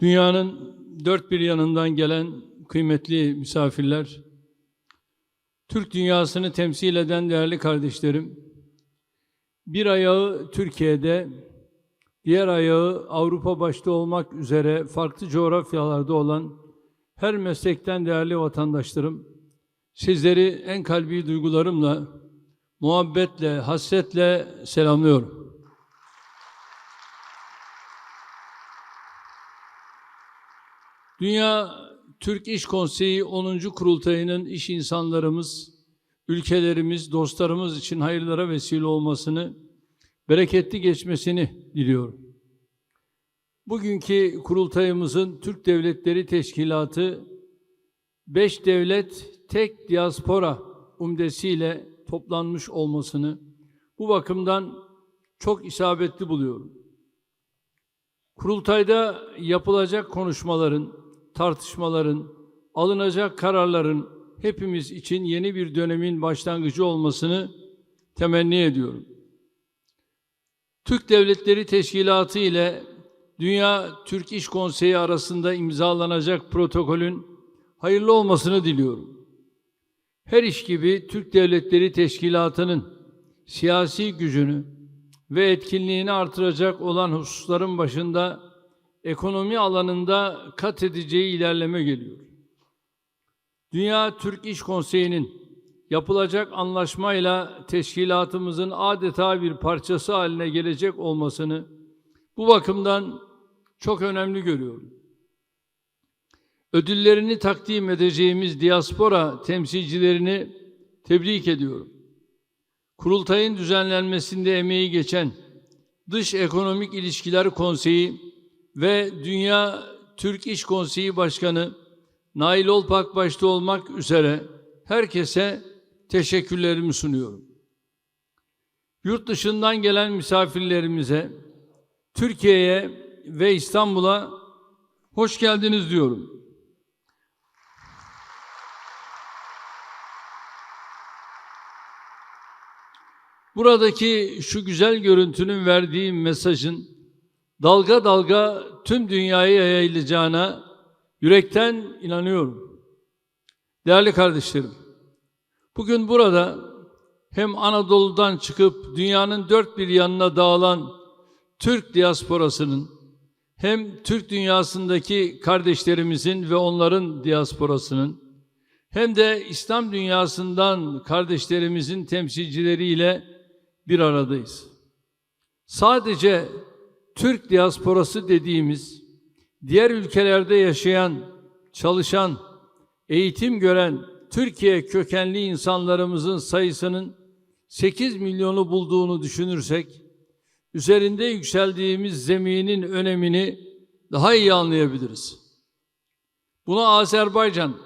Dünyanın dört bir yanından gelen kıymetli misafirler, Türk dünyasını temsil eden değerli kardeşlerim, bir ayağı Türkiye'de, diğer ayağı Avrupa başta olmak üzere farklı coğrafyalarda olan her meslekten değerli vatandaşlarım, sizleri en kalbi duygularımla, muhabbetle, hasretle selamlıyorum. Dünya Türk İş Konseyi 10. kurultayının iş insanlarımız, ülkelerimiz, dostlarımız için hayırlara vesile olmasını, bereketli geçmesini diliyorum. Bugünkü kurultayımızın Türk Devletleri Teşkilatı, beş devlet tek diaspora umdesiyle toplanmış olmasını bu bakımdan çok isabetli buluyorum. Kurultayda yapılacak konuşmaların, tartışmaların, alınacak kararların hepimiz için yeni bir dönemin başlangıcı olmasını temenni ediyorum. Türk Devletleri Teşkilatı ile Dünya Türk İş Konseyi arasında imzalanacak protokolün hayırlı olmasını diliyorum. Her iş gibi Türk Devletleri Teşkilatı'nın siyasi gücünü ve etkinliğini artıracak olan hususların başında ekonomi alanında kat edeceği ilerleme geliyor. Dünya Türk İş Konseyi'nin yapılacak anlaşmayla teşkilatımızın adeta bir parçası haline gelecek olmasını bu bakımdan çok önemli görüyorum. Ödüllerini takdim edeceğimiz diaspora temsilcilerini tebrik ediyorum. Kurultayın düzenlenmesinde emeği geçen Dış Ekonomik İlişkiler Konseyi ve Dünya Türk İş Konseyi Başkanı Nail Olpak başta olmak üzere herkese teşekkürlerimi sunuyorum. Yurt dışından gelen misafirlerimize, Türkiye'ye ve İstanbul'a hoş geldiniz diyorum. Buradaki şu güzel görüntünün verdiği mesajın dalga dalga tüm dünyaya yayılacağına yürekten inanıyorum. Değerli kardeşlerim, bugün burada hem Anadolu'dan çıkıp dünyanın dört bir yanına dağılan Türk diasporasının hem Türk dünyasındaki kardeşlerimizin ve onların diasporasının hem de İslam dünyasından kardeşlerimizin temsilcileriyle bir aradayız. Sadece Türk diasporası dediğimiz diğer ülkelerde yaşayan, çalışan, eğitim gören Türkiye kökenli insanlarımızın sayısının 8 milyonu bulduğunu düşünürsek üzerinde yükseldiğimiz zeminin önemini daha iyi anlayabiliriz. Buna Azerbaycan,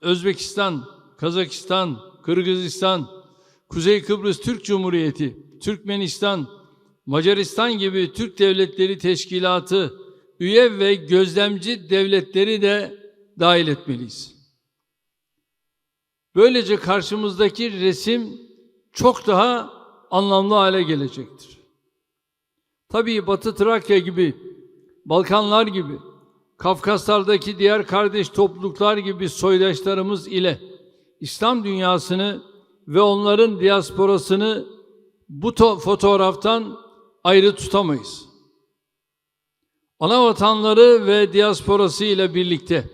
Özbekistan, Kazakistan, Kırgızistan, Kuzey Kıbrıs Türk Cumhuriyeti, Türkmenistan, Macaristan gibi Türk Devletleri Teşkilatı üye ve gözlemci devletleri de dahil etmeliyiz. Böylece karşımızdaki resim çok daha anlamlı hale gelecektir. Tabii Batı Trakya gibi, Balkanlar gibi, Kafkaslardaki diğer kardeş topluluklar gibi soydaşlarımız ile İslam dünyasını ve onların diasporasını bu fotoğraftan ayrı tutamayız. Ana vatanları ve diasporası ile birlikte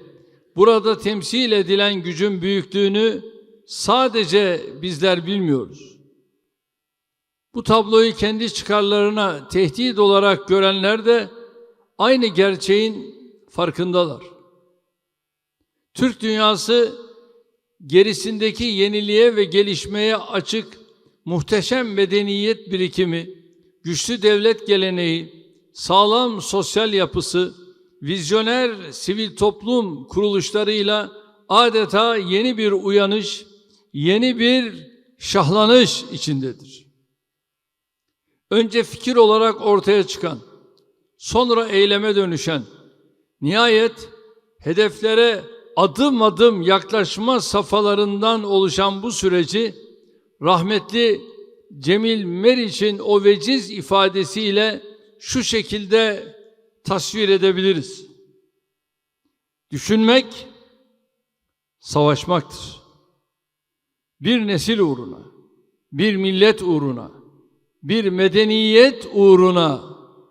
burada temsil edilen gücün büyüklüğünü sadece bizler bilmiyoruz. Bu tabloyu kendi çıkarlarına tehdit olarak görenler de aynı gerçeğin farkındalar. Türk dünyası gerisindeki yeniliğe ve gelişmeye açık muhteşem medeniyet birikimi, güçlü devlet geleneği, sağlam sosyal yapısı, vizyoner sivil toplum kuruluşlarıyla adeta yeni bir uyanış, yeni bir şahlanış içindedir. Önce fikir olarak ortaya çıkan, sonra eyleme dönüşen, nihayet hedeflere adım adım yaklaşma safhalarından oluşan bu süreci rahmetli Cemil Meriç'in o veciz ifadesiyle şu şekilde tasvir edebiliriz. Düşünmek savaşmaktır. Bir nesil uğruna, bir millet uğruna, bir medeniyet uğruna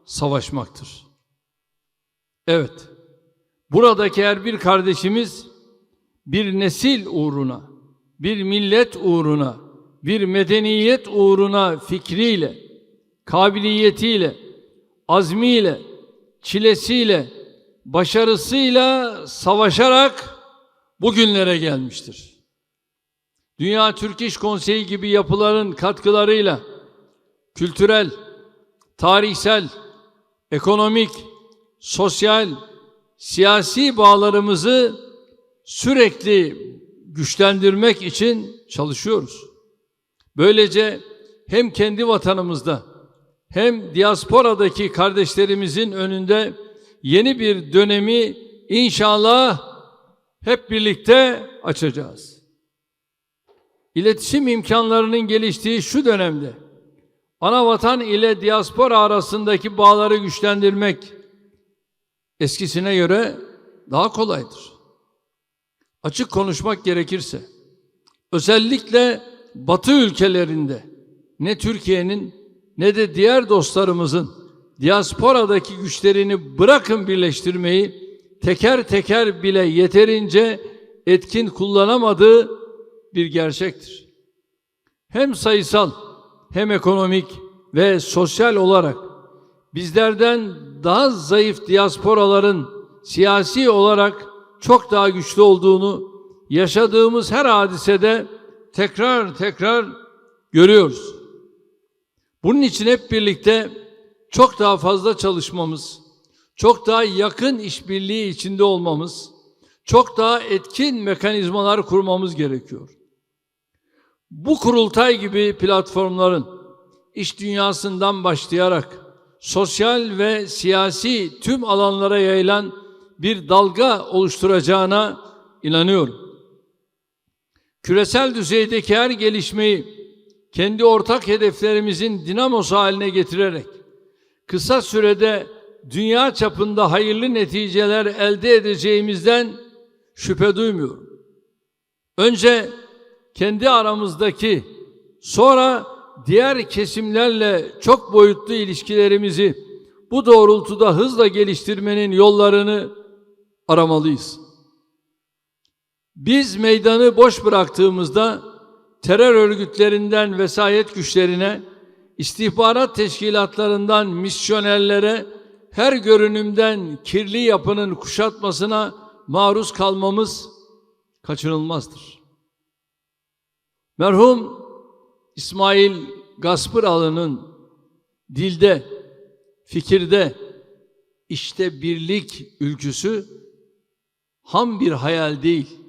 savaşmaktır. Evet, buradaki her bir kardeşimiz bir nesil uğruna, bir millet uğruna, bir medeniyet uğruna fikriyle, kabiliyetiyle, azmiyle, çilesiyle, başarısıyla savaşarak bugünlere gelmiştir. Dünya Türk İş Konseyi gibi yapıların katkılarıyla kültürel, tarihsel, ekonomik, sosyal, siyasi bağlarımızı sürekli güçlendirmek için çalışıyoruz. Böylece hem kendi vatanımızda hem diasporadaki kardeşlerimizin önünde yeni bir dönemi inşallah hep birlikte açacağız. İletişim imkanlarının geliştiği şu dönemde ana vatan ile diaspora arasındaki bağları güçlendirmek eskisine göre daha kolaydır. Açık konuşmak gerekirse özellikle Batı ülkelerinde ne Türkiye'nin ne de diğer dostlarımızın diasporadaki güçlerini bırakın birleştirmeyi teker teker bile yeterince etkin kullanamadığı bir gerçektir. Hem sayısal hem ekonomik ve sosyal olarak bizlerden daha zayıf diasporaların siyasi olarak çok daha güçlü olduğunu yaşadığımız her hadisede tekrar tekrar görüyoruz. Bunun için hep birlikte çok daha fazla çalışmamız, çok daha yakın işbirliği içinde olmamız, çok daha etkin mekanizmalar kurmamız gerekiyor. Bu kurultay gibi platformların iş dünyasından başlayarak sosyal ve siyasi tüm alanlara yayılan bir dalga oluşturacağına inanıyorum. Küresel düzeydeki her gelişmeyi kendi ortak hedeflerimizin dinamosu haline getirerek kısa sürede dünya çapında hayırlı neticeler elde edeceğimizden şüphe duymuyorum. Önce kendi aramızdaki sonra diğer kesimlerle çok boyutlu ilişkilerimizi bu doğrultuda hızla geliştirmenin yollarını aramalıyız. Biz meydanı boş bıraktığımızda terör örgütlerinden vesayet güçlerine, istihbarat teşkilatlarından misyonerlere, her görünümden kirli yapının kuşatmasına maruz kalmamız kaçınılmazdır. Merhum İsmail Gaspıralı'nın dilde, fikirde, işte birlik ülküsü ham bir hayal değil.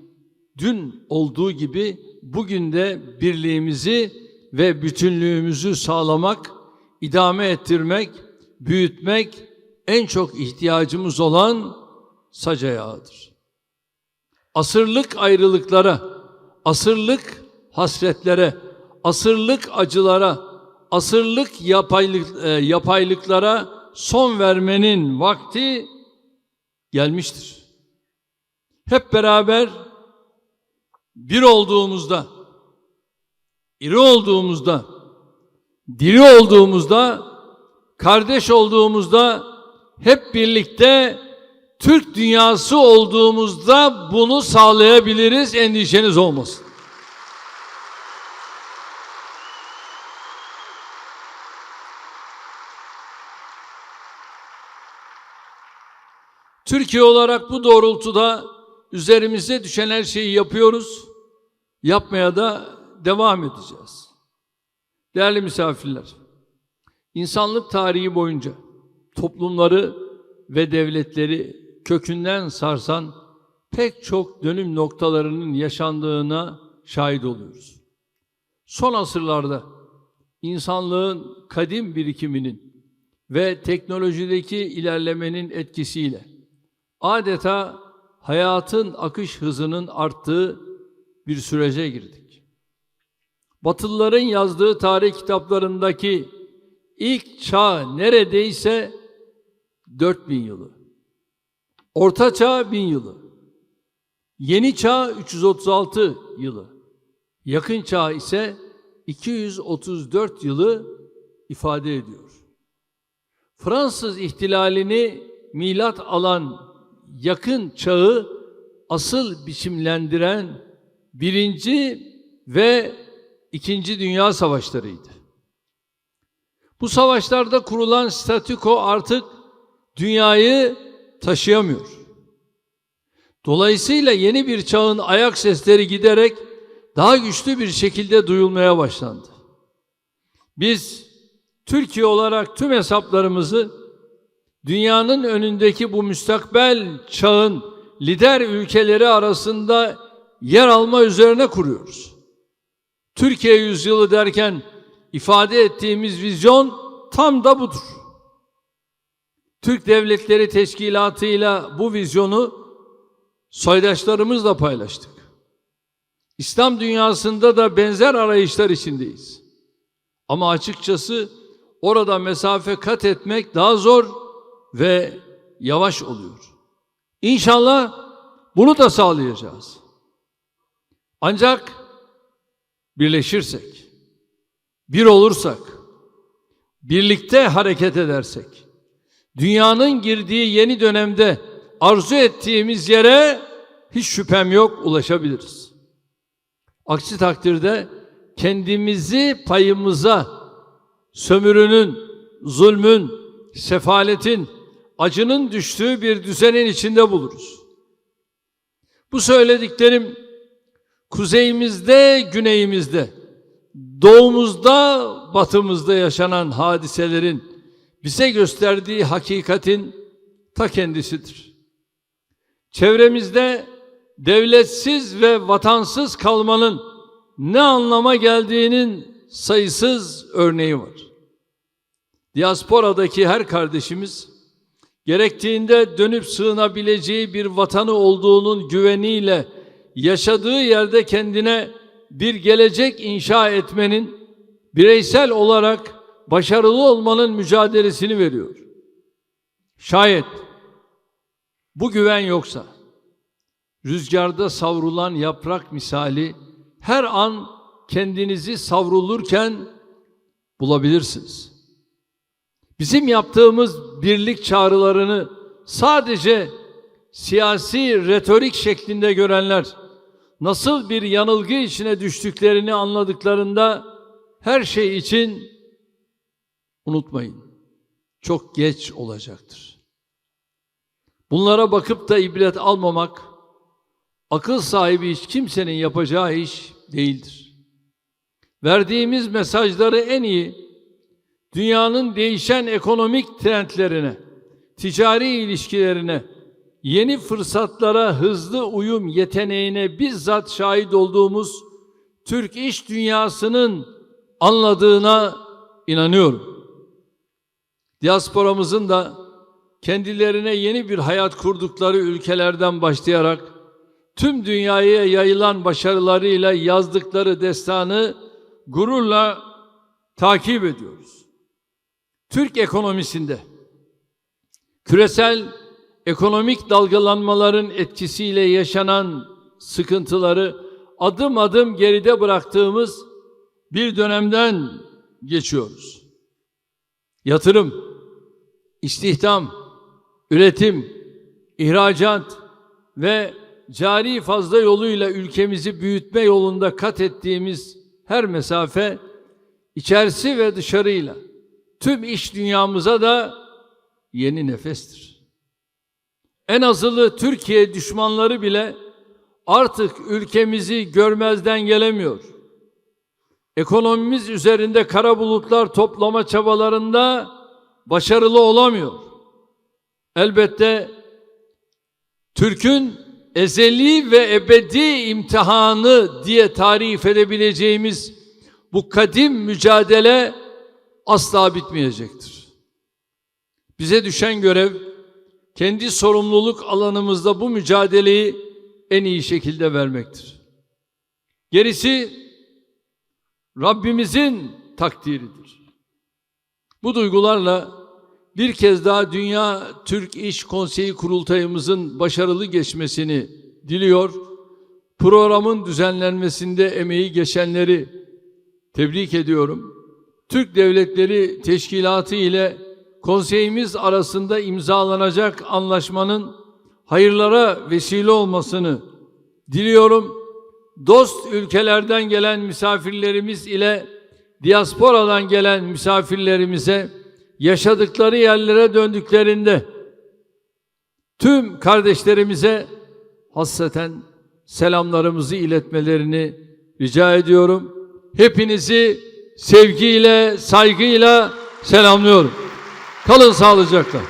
Dün olduğu gibi bugün de birliğimizi ve bütünlüğümüzü sağlamak, idame ettirmek, büyütmek en çok ihtiyacımız olan saca yağıdır. Asırlık ayrılıklara, asırlık hasretlere, asırlık acılara, asırlık yapaylık, e, yapaylıklara son vermenin vakti gelmiştir. Hep beraber bir olduğumuzda, iri olduğumuzda, diri olduğumuzda, kardeş olduğumuzda, hep birlikte Türk dünyası olduğumuzda bunu sağlayabiliriz, endişeniz olmasın. Türkiye olarak bu doğrultuda üzerimize düşen her şeyi yapıyoruz. Yapmaya da devam edeceğiz. Değerli misafirler, insanlık tarihi boyunca toplumları ve devletleri kökünden sarsan pek çok dönüm noktalarının yaşandığına şahit oluyoruz. Son asırlarda insanlığın kadim birikiminin ve teknolojideki ilerlemenin etkisiyle adeta hayatın akış hızının arttığı bir sürece girdik. Batılıların yazdığı tarih kitaplarındaki ilk çağ neredeyse 4000 yılı. Orta çağ 1000 yılı. Yeni çağ 336 yılı. Yakın çağ ise 234 yılı ifade ediyor. Fransız ihtilalini milat alan yakın çağı asıl biçimlendiren birinci ve ikinci dünya savaşlarıydı. Bu savaşlarda kurulan statüko artık dünyayı taşıyamıyor. Dolayısıyla yeni bir çağın ayak sesleri giderek daha güçlü bir şekilde duyulmaya başlandı. Biz Türkiye olarak tüm hesaplarımızı dünyanın önündeki bu müstakbel çağın lider ülkeleri arasında yer alma üzerine kuruyoruz. Türkiye yüzyılı derken ifade ettiğimiz vizyon tam da budur. Türk Devletleri Teşkilatı'yla bu vizyonu soydaşlarımızla paylaştık. İslam dünyasında da benzer arayışlar içindeyiz. Ama açıkçası orada mesafe kat etmek daha zor ve yavaş oluyor. İnşallah bunu da sağlayacağız. Ancak birleşirsek, bir olursak, birlikte hareket edersek, dünyanın girdiği yeni dönemde arzu ettiğimiz yere hiç şüphem yok ulaşabiliriz. Aksi takdirde kendimizi payımıza sömürünün, zulmün, sefaletin, acının düştüğü bir düzenin içinde buluruz. Bu söylediklerim kuzeyimizde, güneyimizde, doğumuzda, batımızda yaşanan hadiselerin bize gösterdiği hakikatin ta kendisidir. Çevremizde devletsiz ve vatansız kalmanın ne anlama geldiğinin sayısız örneği var. Diasporadaki her kardeşimiz gerektiğinde dönüp sığınabileceği bir vatanı olduğunun güveniyle yaşadığı yerde kendine bir gelecek inşa etmenin bireysel olarak başarılı olmanın mücadelesini veriyor. Şayet bu güven yoksa rüzgarda savrulan yaprak misali her an kendinizi savrulurken bulabilirsiniz. Bizim yaptığımız birlik çağrılarını sadece siyasi retorik şeklinde görenler nasıl bir yanılgı içine düştüklerini anladıklarında her şey için unutmayın. Çok geç olacaktır. Bunlara bakıp da ibret almamak akıl sahibi hiç kimsenin yapacağı iş değildir. Verdiğimiz mesajları en iyi dünyanın değişen ekonomik trendlerine, ticari ilişkilerine, yeni fırsatlara hızlı uyum yeteneğine bizzat şahit olduğumuz Türk iş dünyasının anladığına inanıyorum. Diasporamızın da kendilerine yeni bir hayat kurdukları ülkelerden başlayarak tüm dünyaya yayılan başarılarıyla yazdıkları destanı gururla takip ediyoruz. Türk ekonomisinde küresel ekonomik dalgalanmaların etkisiyle yaşanan sıkıntıları adım adım geride bıraktığımız bir dönemden geçiyoruz. Yatırım, istihdam, üretim, ihracat ve cari fazla yoluyla ülkemizi büyütme yolunda kat ettiğimiz her mesafe içerisi ve dışarıyla tüm iş dünyamıza da yeni nefestir. En azılı Türkiye düşmanları bile artık ülkemizi görmezden gelemiyor. Ekonomimiz üzerinde kara bulutlar toplama çabalarında başarılı olamıyor. Elbette Türk'ün ezeli ve ebedi imtihanı diye tarif edebileceğimiz bu kadim mücadele asla bitmeyecektir. Bize düşen görev kendi sorumluluk alanımızda bu mücadeleyi en iyi şekilde vermektir. Gerisi Rabbimizin takdiridir. Bu duygularla bir kez daha Dünya Türk İş Konseyi kurultayımızın başarılı geçmesini diliyor programın düzenlenmesinde emeği geçenleri tebrik ediyorum. Türk Devletleri Teşkilatı ile konseyimiz arasında imzalanacak anlaşmanın hayırlara vesile olmasını diliyorum. Dost ülkelerden gelen misafirlerimiz ile diasporadan gelen misafirlerimize yaşadıkları yerlere döndüklerinde tüm kardeşlerimize hasreten selamlarımızı iletmelerini rica ediyorum. Hepinizi sevgiyle, saygıyla selamlıyorum. Kalın sağlıcakla.